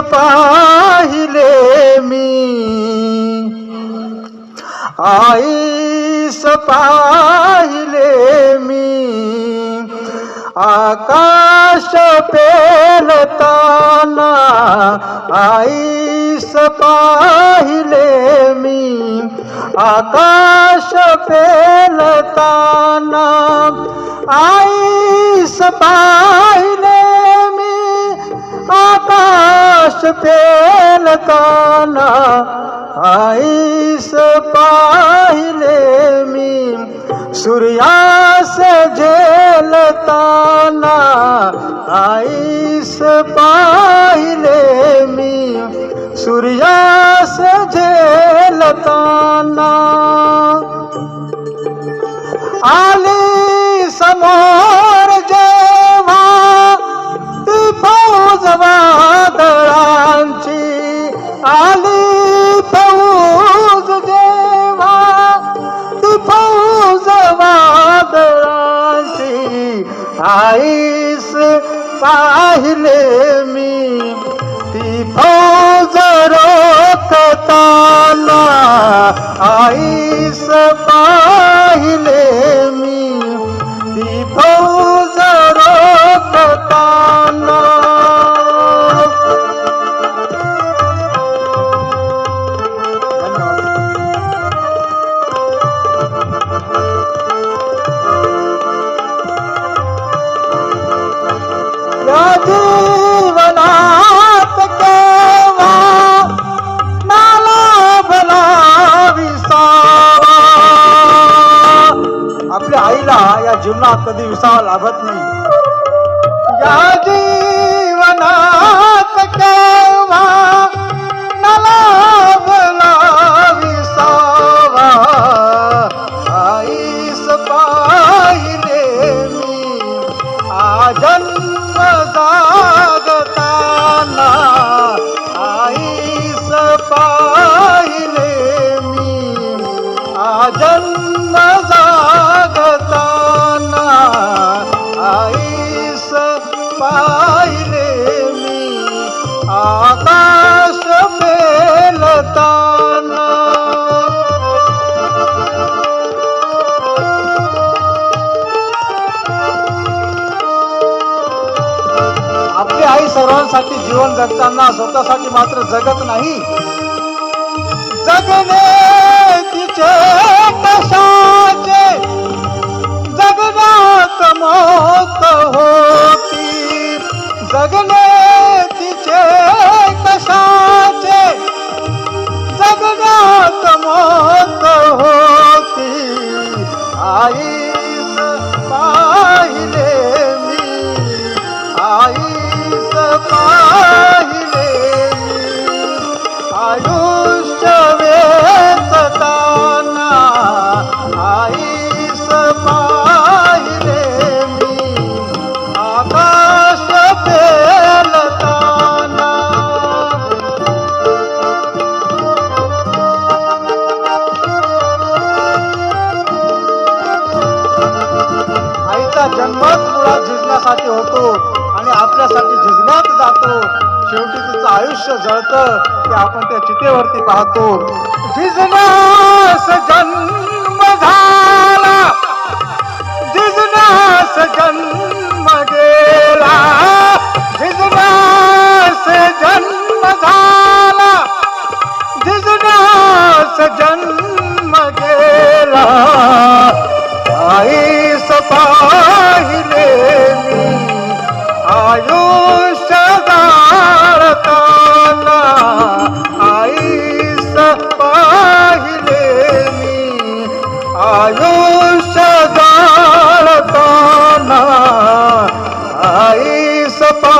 पाहिले मी। आईस पाहिले मी। आकाश पेलताना आईस पाहिले मी। आकाश पेलताना आईस पाहिले मी आकाश पेलताना आईस पाहिले मी सूर्या से सूर्यास झेलताना, आईस पाहिले मी सूर्यास झेलताना। आली আইস সাহিলে মি তি ফৌজর आपल्या आईला या जीवनात कधी विसावा लागत नाही। या जीवनात केव्हा मला भला विसावा आईस पाहिले मी आजन्म जन्म जागताना आईस पाहिले मी आकाश पेलताना. आपली आई सर्वांसाठी जीवन जगताना स्वतःसाठी मात्र जगत नाही. जगणे तसाचे जगनात मत होती. जगन आपला जन्मच मुळात झिजण्यासाठी होतो आणि आपल्यासाठी झिजण्यात जातो. शेवटी तिचं आयुष्य जळतं ते आपण त्या चितेवरती पाहतो. झिजण्यास जन्म सदालताना आई सपा